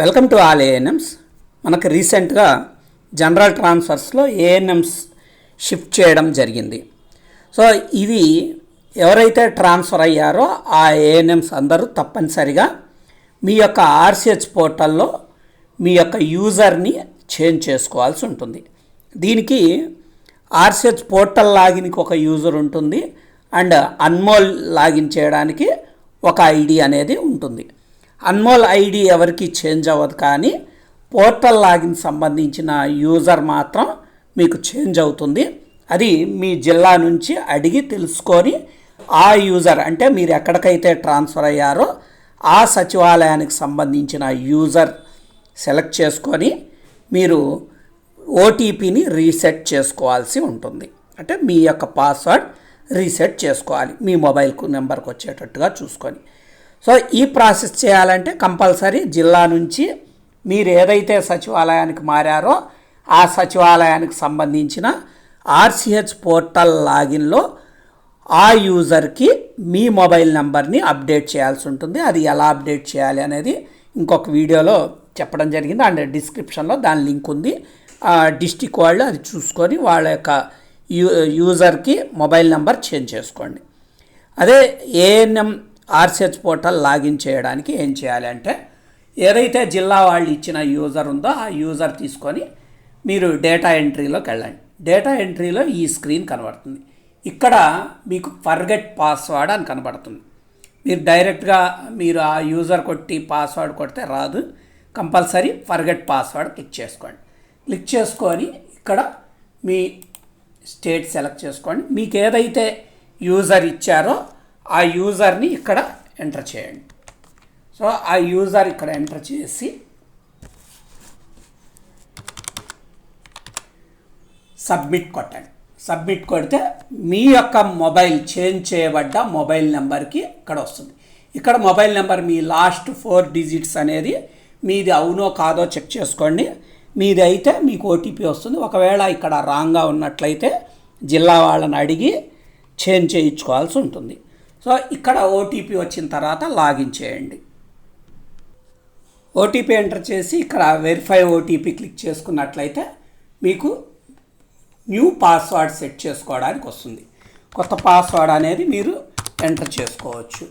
Welcome to all ANMs మనకు రీసెంట్గా general ట్రాన్స్ఫర్స్లో ANMs shift చేయడం జరిగింది. సో ఇవి ఎవరైతే ట్రాన్స్ఫర్ అయ్యారో ఆ ఏఎన్ఎమ్స్ అందరూ తప్పనిసరిగా మీ యొక్క ఆర్సిహెచ్ పోర్టల్లో మీ యొక్క యూజర్ని చేంజ్ చేసుకోవాల్సి ఉంటుంది. దీనికి ఆర్సిహెచ్ పోర్టల్ లాగిన్కి ఒక యూజర్ ఉంటుంది. అండ్ అన్మోల్ లాగిన్ చేయడానికి ఒక ఐడి అనేది ఉంటుంది. అన్మోల్ ఐడి ఎవరికి చేంజ్ అవ్వదు కానీ పోర్టల్ లాగిన్ సంబంధించిన యూజర్ మాత్రం మీకు చేంజ్ అవుతుంది. అది మీ జిల్లా నుంచి అడిగి తెలుసుకొని ఆ యూజర్ అంటే మీరు ఎక్కడికైతే ట్రాన్స్ఫర్ అయ్యారో ఆ సచివాలయానికి సంబంధించిన యూజర్ సెలెక్ట్ చేసుకొని మీరు ఓటీపీని రీసెట్ చేసుకోవాల్సి ఉంటుంది. అంటే మీ యొక్క పాస్వర్డ్ రీసెట్ చేసుకోవాలి. మీ మొబైల్కు నెంబర్కి వచ్చేటట్టుగా చూసుకొని. సో ఈ ప్రాసెస్ చేయాలంటే కంపల్సరీ జిల్లా నుంచి మీరు ఏదైతే సచివాలయానికి మారారో ఆ సచివాలయానికి సంబంధించిన ఆర్సిహెచ్ పోర్టల్ లాగిన్లో ఆ యూజర్కి మీ మొబైల్ నెంబర్ని అప్డేట్ చేయాల్సి ఉంటుంది. అది ఎలా అప్డేట్ చేయాలి అనేది ఇంకొక వీడియోలో చెప్పడం జరిగింది. అండ్ డిస్క్రిప్షన్లో దాని లింక్ ఉంది. డిస్టిక్ వాళ్ళు అది చూసుకొని వాళ్ళ యొక్క యూ యూజర్కి మొబైల్ నెంబర్ చేంజ్ చేసుకోండి. అదే ఏఎన్ఎం ఆర్సిహెచ్ పోర్టల్ లాగిన్ చేయడానికి ఏం చేయాలి అంటే ఏదైతే జిల్లా వాళ్ళు ఇచ్చిన యూజర్ ఉందో ఆ యూజర్ తీసుకొని మీరు డేటా ఎంట్రీలోకి వెళ్ళండి. డేటా ఎంట్రీలో ఈ స్క్రీన్ కనబడుతుంది. ఇక్కడ మీకు ఫర్గెట్ పాస్వర్డ్ అని కనబడుతుంది. మీరు డైరెక్ట్గా మీరు ఆ యూజర్ కొట్టి పాస్వర్డ్ కొడితే రాదు. కంపల్సరీ ఫర్గెట్ పాస్వర్డ్ క్లిక్ చేసుకోండి. క్లిక్ చేసుకొని ఇక్కడ మీ స్టేట్ సెలెక్ట్ చేసుకోండి. మీకు ఏదైతే యూజర్ ఇచ్చారో ఆ యూజర్ని ఇక్కడ ఎంటర్ చేయండి. సో ఆ యూజర్ ఇక్కడ ఎంటర్ చేసి సబ్మిట్ కొట్టండి. సబ్మిట్ కొడితే మీ యొక్క మొబైల్ చేంజ్ చేయబడ్డ మొబైల్ నెంబర్కి ఇక్కడ వస్తుంది. ఇక్కడ మొబైల్ నెంబర్ మీ లాస్ట్ ఫోర్ డిజిట్స్ అనేది మీది అవునో కాదో చెక్ చేసుకోండి. మీది అయితే మీకు ఓటీపీ వస్తుంది. ఒకవేళ ఇక్కడ రాంగ్గా ఉన్నట్లయితే జిల్లా వాళ్ళని అడిగి చేంజ్ చేయించుకోవాల్సి ఉంటుంది. సో ఇక్కడ ఓటీపీ వచ్చిన తర్వాత లాగిన్ చేయండి. ఓటీపీ ఎంటర్ చేసి ఇక్కడ వెరిఫై ఓటీపీ క్లిక్ చేసుకున్నట్లయితే మీకు న్యూ పాస్వర్డ్ సెట్ చేసుకోవడానికి వస్తుంది. కొత్త పాస్వర్డ్ అనేది మీరు ఎంటర్ చేసుకోవచ్చు.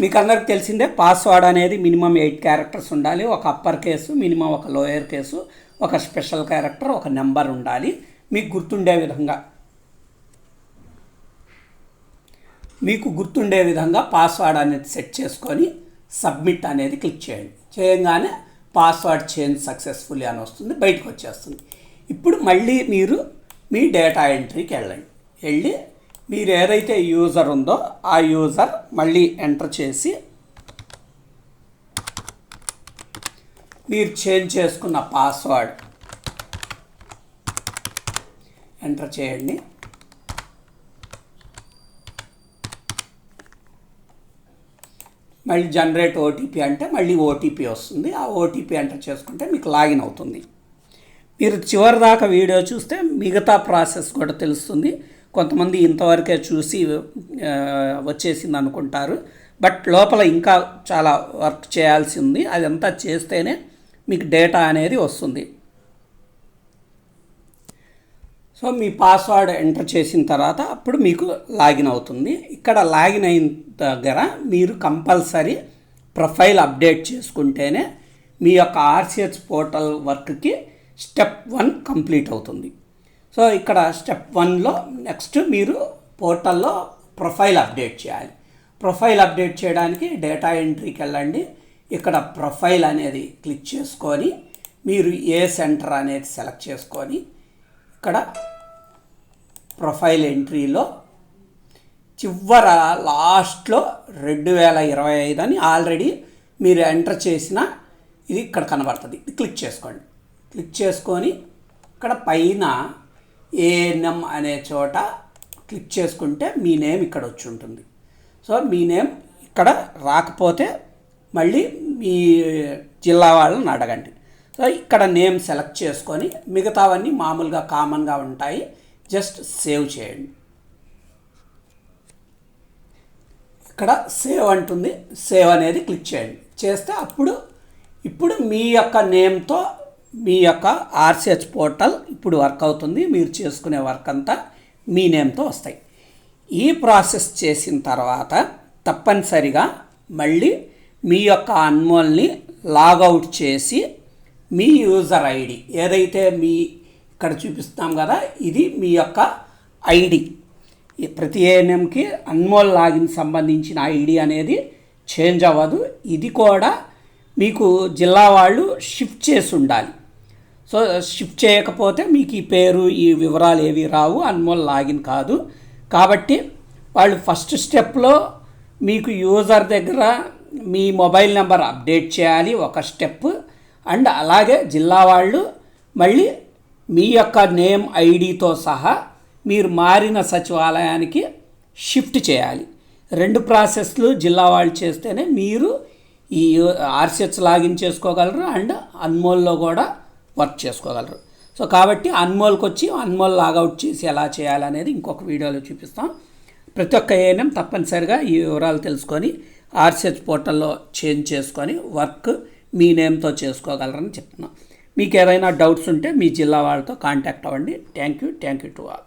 మీకు అందరికి తెలిసిందే పాస్వర్డ్ అనేది మినిమం ఎయిట్ క్యారెక్టర్స్ ఉండాలి. ఒక అప్పర్ కేసు మినిమం ఒక లోయర్ కేసు ఒక స్పెషల్ క్యారెక్టర్ ఒక నెంబర్ ఉండాలి. మీకు గుర్తుండే విధంగా మీకు గుర్తుండే విధంగా పాస్వర్డ్ అనేది సెట్ చేసుకొని సబ్మిట్ అనేది క్లిక్ చేయండి. చేయగానే పాస్వర్డ్ చేంజ్ సక్సెస్ఫుల్లీ అని వస్తుంది బయటకు వచ్చేస్తుంది. ఇప్పుడు మళ్ళీ మీరు మీ డేటా ఎంట్రీకి వెళ్ళండి. వెళ్ళి మీరు ఏదైతే యూజర్ ఉందో ఆ యూజర్ మళ్ళీ ఎంటర్ చేసి మీరు చేంజ్ చేసుకున్న పాస్వర్డ్ ఎంటర్ చేయండి. మళ్ళీ జనరేట్ ఓటీపీ అంటే మళ్ళీ ఓటీపీ వస్తుంది. ఆ ఓటీపీ ఎంటర్ చేసుకుంటే మీకు లాగిన్ అవుతుంది. మీరు చివరి దాకా వీడియో చూస్తే మిగతా ప్రాసెస్ కూడా తెలుస్తుంది. కొంతమంది ఇంతవరకే చూసి వచ్చేసింది అనుకుంటారు. బట్ లోపల ఇంకా చాలా వర్క్ చేయాల్సి ఉంది. అదంతా చేస్తేనే మీకు డేటా అనేది వస్తుంది. సో మీ పాస్వర్డ్ ఎంటర్ చేసిన తర్వాత అప్పుడు మీకు లాగిన్ అవుతుంది. ఇక్కడ లాగిన్ అయిన దగ్గర మీరు కంపల్సరీ ప్రొఫైల్ అప్డేట్ చేసుకుంటేనే మీ యొక్క ఆర్సిహెచ్ పోర్టల్ వర్క్కి స్టెప్ వన్ కంప్లీట్ అవుతుంది. సో ఇక్కడ స్టెప్ వన్లో నెక్స్ట్ మీరు పోర్టల్లో ప్రొఫైల్ అప్డేట్ చేయాలి. ప్రొఫైల్ అప్డేట్ చేయడానికి డేటా ఎంట్రీకి వెళ్ళండి. ఇక్కడ ప్రొఫైల్ అనేది క్లిక్ చేసుకొని మీరు ఏ సెంటర్ అనేది సెలెక్ట్ చేసుకొని ఇక్కడ ప్రొఫైల్ ఎంట్రీలో చివర లాస్ట్లో రెండు వేల ఇరవై ఐదు అని ఆల్రెడీ మీరు ఎంటర్ చేసిన ఇది ఇక్కడ కనబడుతుంది. ఇది క్లిక్ చేసుకోండి. క్లిక్ చేసుకొని ఇక్కడ పైన ఏఎన్ఎం అనే చోట క్లిక్ చేసుకుంటే మీ నేమ్ ఇక్కడ వచ్చి ఉంటుంది. సో మీ నేమ్ ఇక్కడ రాకపోతే మళ్ళీ మీ జిల్లా వాళ్ళని అడగండి. సో ఇక్కడ నేమ్ సెలెక్ట్ చేసుకొని మిగతావన్నీ మామూలుగా కామన్గా ఉంటాయి. జస్ట్ సేవ్ చేయండి. ఇక్కడ సేవ్ అంటుంది. సేవ్ అనేది క్లిక్ చేయండి. చేస్తే అప్పుడు ఇప్పుడు మీ యొక్క నేమ్తో మీ యొక్క ఆర్సిహెచ్ పోర్టల్ ఇప్పుడు వర్క్ అవుతుంది. మీరు చేసుకునే వర్క్ అంతా మీ నేమ్తో వస్తాయి. ఈ ప్రాసెస్ చేసిన తర్వాత తప్పనిసరిగా మళ్ళీ మీ యొక్క అన్మోల్ని లాగౌట్ చేసి మీ యూజర్ ఐడి ఏదైతే మీ ఇక్కడ చూపిస్తాం కదా ఇది మీ యొక్క ఐడి. ఈ ప్రతి ఏఎన్ఎంకి అన్మోల్ లాగిన్ సంబంధించిన ఐడి అనేది చేంజ్ అవ్వదు. ఇది కూడా మీకు జిల్లా వాళ్ళు షిఫ్ట్ చేసి ఉండాలి. సో షిఫ్ట్ చేయకపోతే మీకు ఈ పేరు ఈ వివరాలు ఏవి రావు అన్మోల్ లాగిన్ కాదు. కాబట్టి వాళ్ళు ఫస్ట్ స్టెప్లో మీకు యూజర్ దగ్గర మీ మొబైల్ నెంబర్ అప్డేట్ చేయాలి. ఒక స్టెప్ అండ్ అలాగే జిల్లా వాళ్ళు మళ్ళీ మీ యొక్క నేమ్ ఐడితో సహా మీరు మారిన సచివాలయానికి షిఫ్ట్ చేయాలి. రెండు ప్రాసెస్లు జిల్లా వాళ్ళు చేస్తేనే మీరు ఈ ఆర్సిహెచ్ లాగిన్ చేసుకోగలరు అండ్ అన్మోల్లో కూడా వర్క్ చేసుకోగలరు. సో కాబట్టి అన్మోల్కి వచ్చి అన్మోల్ లాగౌట్ చేసి ఎలా చేయాలనేది ఇంకొక వీడియోలో చూపిస్తాం. ప్రతి ఒక్క ఏఎన్ఎం తప్పనిసరిగా ఈ వివరాలు తెలుసుకొని ఆర్సిహెచ్ పోర్టల్లో చేంజ్ చేసుకొని వర్క్ మీ నేమ్తో చేసుకోగలరని చెప్తున్నాం. మీకు ఏదైనా డౌట్స్ ఉంటే మీ జిల్లా వాళ్ళతో కాంటాక్ట్ అవ్వండి. Thank you. Thank you to all.